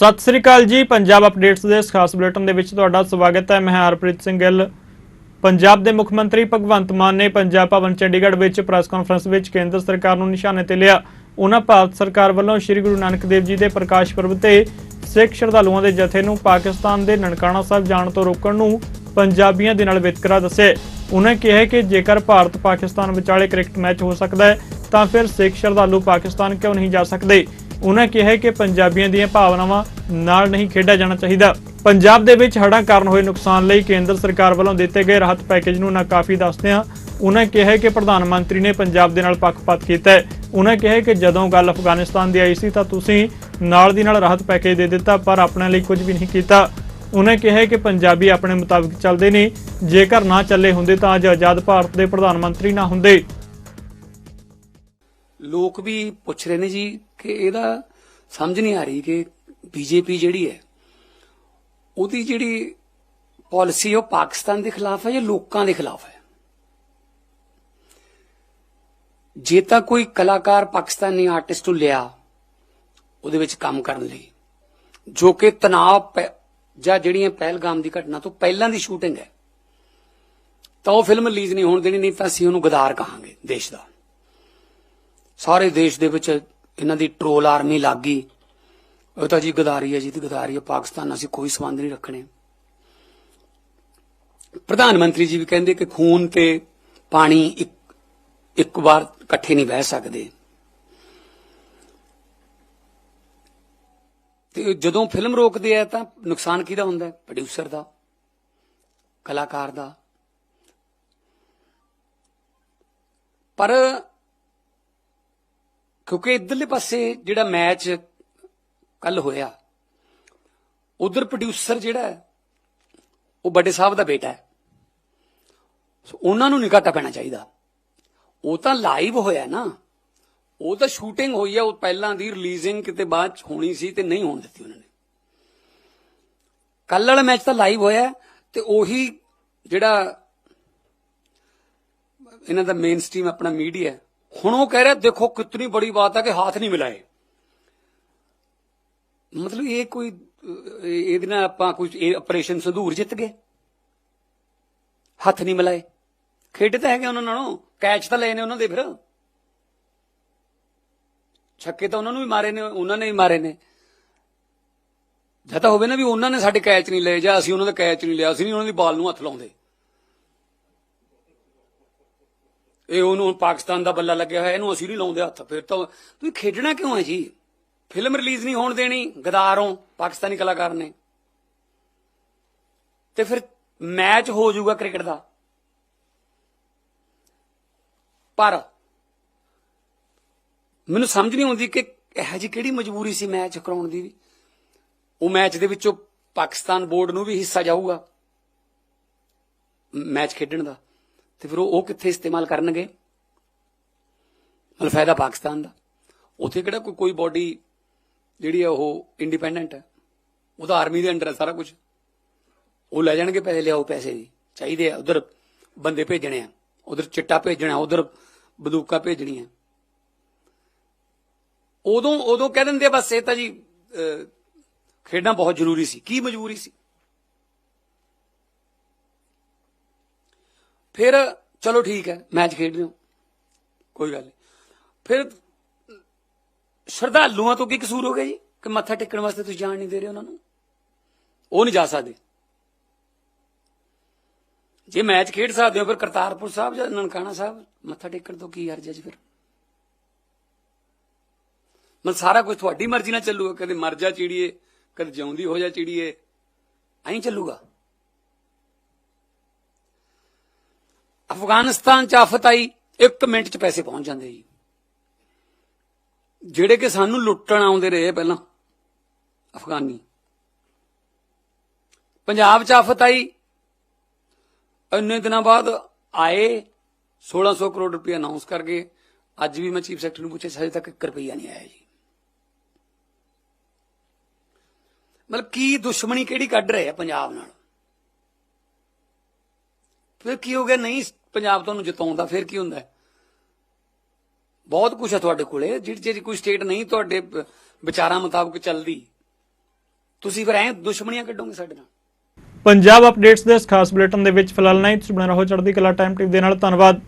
ਸਤਿ ਸ੍ਰੀ ਅਕਾਲ ਜੀ, ਪੰਜਾਬ ਅਪਡੇਟਸ ਦੇ ਇਸ ਖਾਸ ਬੁਲੇਟਿਨ ਦੇ ਵਿੱਚ ਤੁਹਾਡਾ ਸਵਾਗਤ ਹੈ। ਮੈਂ ਹਰਪ੍ਰੀਤ ਸਿੰਘ ਗਿੱਲ। ਪੰਜਾਬ ਦੇ ਮੁੱਖ ਮੰਤਰੀ ਭਗਵੰਤ ਮਾਨ ਨੇ ਪੰਜਾਬ ਭਵਨ ਚੰਡੀਗੜ੍ਹ ਵਿੱਚ ਪ੍ਰੈਸ ਕਾਨਫਰੰਸ ਵਿੱਚ ਕੇਂਦਰ ਸਰਕਾਰ ਨੂੰ ਨਿਸ਼ਾਨੇ ਤੇ ਲਿਆ। ਉਹਨਾਂ ਭਾਰਤ ਸਰਕਾਰ ਵੱਲੋਂ ਸ੍ਰੀ ਗੁਰੂ ਨਾਨਕ ਦੇਵ ਜੀ ਦੇ ਪ੍ਰਕਾਸ਼ ਪੁਰਬ ਤੇ ਸਿੱਖ ਸ਼ਰਧਾਲੂਆਂ ਦੇ ਜਥੇ ਨੂੰ ਪਾਕਿਸਤਾਨ ਦੇ ਨਨਕਾਣਾ ਸਾਹਿਬ ਜਾਣ ਤੋਂ ਰੋਕਣ ਨੂੰ ਪੰਜਾਬੀਆਂ ਦੇ ਨਾਲ ਵਿਤਕਰਾ ਦੱਸੇ। ਉਹਨਾਂ ਕਿਹਾ ਕਿ ਜੇਕਰ ਭਾਰਤ ਪਾਕਿਸਤਾਨ ਵਿਚਾਲੇ ਕ੍ਰਿਕਟ ਮੈਚ ਹੋ ਸਕਦਾ ਹੈ, ਤਾਂ ਫਿਰ ਸਿੱਖ ਸ਼ਰਧਾਲੂ ਪਾਕਿਸਤਾਨ ਕਿਉਂ ਨਹੀਂ ਜਾ ਸਕਦੇ? ਉਹਨਾਂ ਕਿਹਾ ਕਿ ਪੰਜਾਬੀਆਂ ਦੀਆਂ ਭਾਵਨਾਵਾਂ ਨਾਲ ਨਹੀਂ ਖੇਡਿਆ ਜਾਣਾ ਚਾਹੀਦਾ। ਪੰਜਾਬ ਦੇ ਵਿੱਚ ਹੜ੍ਹਾਂ ਕਾਰਨ ਹੋਏ ਨੁਕਸਾਨ ਲਈ ਕੇਂਦਰ ਸਰਕਾਰ ਵੱਲੋਂ ਦਿੱਤੇ ਗਏ ਰਾਹਤ ਪੈਕੇਜ ਨੂੰ ਨਾਕਾਫੀ ਦੱਸਦਿਆਂ ਉਹਨਾਂ ਕਿਹਾ ਕਿ ਪ੍ਰਧਾਨ ਮੰਤਰੀ ਨੇ ਪੰਜਾਬ ਦੇ ਨਾਲ ਪੱਖਪਾਤ ਕੀਤਾ ਹੈ। ਉਹਨਾਂ ਕਿਹਾ ਕਿ ਜਦੋਂ ਗੱਲ ਅਫਗਾਨਿਸਤਾਨ ਦੀ ਆਈ ਸੀ ਤਾਂ ਤੁਸੀਂ ਨਾਲ ਦੀ ਨਾਲ ਰਾਹਤ ਪੈਕੇਜ ਦੇ ਦਿੱਤਾ, ਪਰ ਆਪਣੇ ਲਈ ਕੁਝ ਵੀ ਨਹੀਂ ਕੀਤਾ। ਉਹਨਾਂ ਕਿਹਾ ਕਿ ਪੰਜਾਬੀ ਆਪਣੇ ਮੁਤਾਬਿਕ ਚੱਲਦੇ ਨੇ ਜੇਕਰ ਨਾ ਚੱਲੇ ਹੁੰਦੇ ਤਾਂ ਅੱਜ ਆਜ਼ਾਦ ਭਾਰਤ ਦੇ ਪ੍ਰਧਾਨ ਮੰਤਰੀ ਨਾ ਹੁੰਦੇ। ਲੋਕ ਵੀ ਪੁੱਛ ਰਹੇ ਨੇ ਜੀ ਕਿ ਇਹਦਾ ਸਮਝ ਨਹੀਂ ਆ ਰਹੀ ਕਿ ਬੀਜੇਪੀ ਜਿਹੜੀ ਹੈ, ਉਹਦੀ ਜਿਹੜੀ ਪਾਲਿਸੀ ਉਹ ਪਾਕਿਸਤਾਨ ਦੇ ਖਿਲਾਫ ਹੈ ਜਾਂ ਲੋਕਾਂ ਦੇ ਖਿਲਾਫ ਹੈ? ਜੇ ਤਾਂ ਕੋਈ ਕਲਾਕਾਰ ਪਾਕਿਸਤਾਨੀ ਆਰਟਿਸਟ ਨੂੰ ਲਿਆ ਉਹਦੇ ਵਿੱਚ ਕੰਮ ਕਰਨ ਲਈ, ਜੋ ਕਿ ਤਣਾਅ ਪੈ- ਜਾਂ ਜਿਹੜੀਆਂ ਪਹਿਲਗਾਮ ਦੀ ਘਟਨਾ ਤੋਂ ਪਹਿਲਾਂ ਦੀ ਸ਼ੂਟਿੰਗ ਹੈ, ਤਾਂ ਉਹ ਫਿਲਮ ਰਿਲੀਜ਼ ਨਹੀਂ ਹੋਣ ਦੇਣੀ, ਨਹੀਂ ਤਾਂ ਅਸੀਂ ਉਹਨੂੰ ਗਦਾਰ ਕਹਾਂਗੇ ਦੇਸ਼ ਦਾ। ਸਾਰੇ ਦੇਸ਼ ਦੇ ਵਿੱਚ ਇਹਨਾਂ ਦੀ ਟ੍ਰੋਲ ਆਰਮੀ ਲੱਗ ਗਈ। ਉਹ ਤਾਂ ਜੀ ਗਦਾਰੀ ਹੈ ਜੀ, ਤੇ ਗਦਾਰੀ ਹੈ ਪਾਕਿਸਤਾਨ ਨਾਲ ਅਸੀਂ ਕੋਈ ਸੰਬੰਧ ਨਹੀਂ ਰੱਖਣੇ। ਪ੍ਰਧਾਨ ਮੰਤਰੀ ਜੀ ਵੀ ਕਹਿੰਦੇ ਕਿ ਖੂਨ ਤੇ ਪਾਣੀ ਇੱਕ ਇੱਕ ਵਾਰ ਇਕੱਠੇ ਨਹੀਂ ਬਹਿ ਸਕਦੇ। ਤੇ ਜਦੋਂ ਫਿਲਮ ਰੋਕਦੇ ਆ ਤਾਂ ਨੁਕਸਾਨ ਕਿਹਦਾ ਹੁੰਦਾ ਹੈ? ਪ੍ਰੋਡਿਊਸਰ ਦਾ, ਕਲਾਕਾਰ ਦਾ। ਪਰ ਕਿਉਂਕਿ ਇਧਰਲੇ ਪਾਸੇ ਜਿਹੜਾ ਮੈਚ ਕੱਲ ਹੋਇਆ, ਉਧਰ ਪ੍ਰੋਡਿਊਸਰ ਜਿਹੜਾ ਉਹ ਵੱਡੇ ਸਾਹਿਬ ਦਾ ਬੇਟਾ ਹੈ। ਸੋ ਉਹਨਾਂ ਨੂੰ ਨਹੀਂ ਘਾਟਾ ਪੈਣਾ ਚਾਹੀਦਾ। ਉਹ ਤਾਂ ਲਾਈਵ ਹੋਇਆ ਨਾ। ਉਹ ਤਾਂ ਸ਼ੂਟਿੰਗ ਹੋਈ ਆ, ਉਹ ਪਹਿਲਾਂ ਦੀ ਰਿਲੀਜ਼ਿੰਗ ਕਿਤੇ ਬਾਅਦ ਚ ਹੋਣੀ ਸੀ ਤੇ ਨਹੀਂ ਹੋਣ ਦਿੱਤੀ ਉਹਨਾਂ ਨੇ। ਕੱਲ ਵਾਲਾ ਮੈਚ ਤਾਂ ਲਾਈਵ ਹੋਇਆ ਹੈ ਤੇ ਉਹੀ ਜਿਹੜਾ ਇਹਨਾਂ ਦਾ ਮੇਨ ਸਟ੍ਰੀਮ ਆਪਣਾ ਮੀਡੀਆ ਹੁਣ ਉਹ ਕਹਿ ਰਿਹਾ, ਦੇਖੋ ਕਿੰਨੀ ਬੜੀ ਬਾਤ ਹੈ ਕਿ ਹੱਥ ਨਹੀਂ ਮਿਲਾਏ। ਮਤਲਬ ਇਹ ਕੋਈ ਇਹਦੇ ਨਾਲ ਆਪਾਂ ਕੁਝ ਇਹ ਆਪਰੇਸ਼ਨ ਸੰਧੂਰ ਜਿੱਤ ਗਏ। ਹੱਥ ਨਹੀਂ ਮਿਲਾਏ। ਖੇਡ ਤਾਂ ਹੈਗੇ ਉਹਨਾਂ ਨਾਲੋਂ, ਕੈਚ ਤਾਂ ਲਏ ਨੇ ਉਹਨਾਂ ਦੇ ਫਿਰ। ਛੱਕੇ ਤਾਂ ਉਹਨਾਂ ਨੂੰ ਵੀ ਮਾਰੇ ਨੇ, ਉਹਨਾਂ ਨੇ ਵੀ ਮਾਰੇ ਨੇ। ਜਾਂ ਤਾਂ ਹੋਵੇ ਨਾ ਵੀ ਉਹਨਾਂ ਨੇ ਸਾਡੇ ਕੈਚ ਨਹੀਂ ਲਏ, ਜਾਂ ਅਸੀਂ ਉਹਨਾਂ ਦਾ ਕੈਚ ਨਹੀਂ ਲਿਆ, ਅਸੀਂ ਨਹੀਂ ਉਹਨਾਂ ਦੀ ਬਾਲ ਨੂੰ ਹੱਥ ਲਾਉਂਦੇ। ਇਹ ਉਹਨੂੰ ਹੁਣ ਪਾਕਿਸਤਾਨ ਦਾ ਬੱਲਾ ਲੱਗਿਆ ਹੋਇਆ, ਇਹਨੂੰ ਅਸੀਂ ਨਹੀਂ ਲਾਉਂਦੇ ਹੱਥ। ਫਿਰ ਤਾਂ ਤੁਸੀਂ ਖੇਡਣਾ ਕਿਉਂ ਹੈ ਜੀ? ਫਿਲਮ ਰਿਲੀਜ਼ ਨਹੀਂ ਹੋਣ ਦੇਣੀ, ਗਦਾਰੋਂ ਪਾਕਿਸਤਾਨੀ ਕਲਾਕਾਰ ਨੇ। ਤੇ ਫਿਰ ਮੈਚ ਹੋ ਜਾਊਗਾ ਕ੍ਰਿਕਟ ਦਾ। ਪਰ ਮੈਨੂੰ ਸਮਝ ਨਹੀਂ ਆਉਂਦੀ ਕਿ ਇਹ ਜੀ ਕਿਹੜੀ ਮਜਬੂਰੀ ਸੀ ਮੈਚ ਕਰਾਉਣ ਦੀ ਵੀ। ਉਹ ਮੈਚ ਦੇ ਵਿੱਚੋਂ ਪਾਕਿਸਤਾਨ ਬੋਰਡ ਨੂੰ ਵੀ ਹਿੱਸਾ ਜਾਊਗਾ। ਮੈਚ ਖੇਡਣ ਦਾ। ਤੇ ਫਿਰ ਉਹ ਉਹ ਕਿੱਥੇ ਇਸਤੇਮਾਲ ਕਰਨਗੇ? ਮਤਲਬ ਫਾਇਦਾ ਪਾਕਿਸਤਾਨ ਦਾ। ਉੱਥੇ ਕਿਹੜਾ ਕੋਈ ਕੋਈ ਬਾਡੀ ਜਿਹੜੀ ਆ ਉਹ ਇੰਡੀਪੈਂਡੈਂਟ ਹੈ? ਉਹਦਾ ਆਰਮੀ ਦੇ ਅੰਡਰ ਹੈ ਸਾਰਾ ਕੁਝ ਉਹ ਲੈ ਜਾਣਗੇ ਪੈਸੇ ਲਿਆਓ ਪੈਸੇ ਦੀ ਚਾਹੀਦੇ ਆ। ਉਧਰ ਬੰਦੇ ਭੇਜਣੇ ਆ। ਉਧਰ ਚਿੱਟਾ ਭੇਜਣਾ ਉਧਰ ਬੰਦੂਕਾਂ ਭੇਜਣੀਆਂ। ਉਦੋਂ ਉਦੋਂ ਕਹਿ ਦਿੰਦੇ ਬਸ ਇਹ ਤਾਂ ਜੀ ਅਹ, ਖੇਡਣਾ ਬਹੁਤ ਜ਼ਰੂਰੀ ਸੀ। ਕੀ ਮਜਬੂਰੀ ਸੀ? ਫਿਰ ਚਲੋ ਠੀਕ ਹੈ, ਮੈਚ ਖੇਡ ਰਹੇ ਹੋ। ਕੋਈ ਗੱਲ ਨਹੀਂ ਫਿਰ ਸ਼ਰਧਾਲੂਆਂ ਤੋਂ ਕੀ ਕਸੂਰ ਹੋ ਗਿਆ ਜੀ? ਕਿ ਮੱਥਾ ਟੇਕਣ ਵਾਸਤੇ ਤੁਸੀਂ ਜਾਣ ਨਹੀਂ ਦੇ ਰਹੇ ਉਹਨਾਂ ਨੂੰ? ਉਹ ਨਹੀਂ ਜਾ ਸਕਦੇ। ਜੇ ਮੈਚ ਖੇਡ ਸਕਦੇ ਹੋ, ਫਿਰ ਕਰਤਾਰਪੁਰ ਸਾਹਿਬ ਜਾਂ ਨਨਕਾਣਾ ਸਾਹਿਬ, ਮੱਥਾ ਟੇਕਣ ਤੋਂ ਕੀ ਅਰਜ਼ ਹੈ ਜੀ ਫਿਰ? ਮਨ ਸਾਰਾ ਕੁਝ ਤੁਹਾਡੀ ਮਰਜ਼ੀ ਨਾਲ ਚੱਲੂਗਾ, ਕਦੇ ਮਰ ਜਾ ਚਿੜੀਏ, ਕਦੇ ਜਿਉਂਦੀ ਹੋ ਜਾ ਚਿੜੀਏ, ਐਂ ਚੱਲੂਗਾ। ਅਫਗਾਨਿਸਤਾਨ ਚ ਆਫਤ ਆਈ 1 ਮਿੰਟ ਚ ਪੈਸੇ ਪਹੁੰਚ ਜਾਂਦੇ ਜੀ। ਜਿਹੜੇ ਕਿ ਸਾਨੂੰ ਲੁੱਟਣ ਆਉਂਦੇ ਰਹੇ ਪਹਿਲਾਂ, ਅਫਗਾਨੀ। ਪੰਜਾਬ ਚ ਆਫਤ ਆਈ, ਇੰਨੇ ਦਿਨਾਂ ਬਾਅਦ ਆਏ 1600 ਕਰੋੜ ਰੁਪਏ ਅਨਾਉਂਸ ਕਰ ਗਏ। ਅੱਜ ਵੀ ਮੈਂ ਚੀਫ ਸੈਕਟਰੀ ਨੂੰ ਪੁੱਛਿਆ, ਹਜੇ ਤੱਕ 1 ਰੁਪਈਆ ਨਹੀਂ ਆਇਆ ਜੀ। ਮਤਲਬ ਕੀ ਦੁਸ਼ਮਣੀ ਕਿਹੜੀ ਕੱਢ ਰਹੇ ਆ ਪੰਜਾਬ ਨਾਲ? ਫਿਰ ਕੀ ਹੋ ਗਿਆ? ਨਹੀਂ, ਪੰਜਾਬ ਤੁਹਾਨੂੰ ਜਿਤਾਉਂਦਾ ਫਿਰ ਕੀ ਹੁੰਦਾ ਬਹੁਤ ਕੁਝ ਹੈ ਤੁਹਾਡੇ ਕੋਲੇ, ਜਿਹੜੀ ਜਿਹੜੀ ਕੋਈ ਸਟੇਟ ਨਹੀਂ ਤੁਹਾਡੇ ਵਿਚਾਰਾਂ ਮੁਤਾਬਕ ਚੱਲਦੀ। ਤੁਸੀਂ ਫਿਰ ਐਂ ਦੁਸ਼ਮਣੀਆਂ ਕੱਢੋਗੇ ਸਾਡੇ ਨਾਲ? ਪੰਜਾਬ ਅਪਡੇਟਸ ਦੇ ਇਸ ਖਾਸ ਬੁਲੇਟਿਨ ਦੇ ਵਿੱਚ ਫਿਲਹਾਲ ਨਹੀਂ ਤੁਸੀਂ ਬਣੇ ਰਹੋ। ਚੜ੍ਹਦੀ ਕਲਾ ਟਾਈਮ ਟੀਵੀ ਦੇ ਨਾਲ। ਧੰਨਵਾਦ।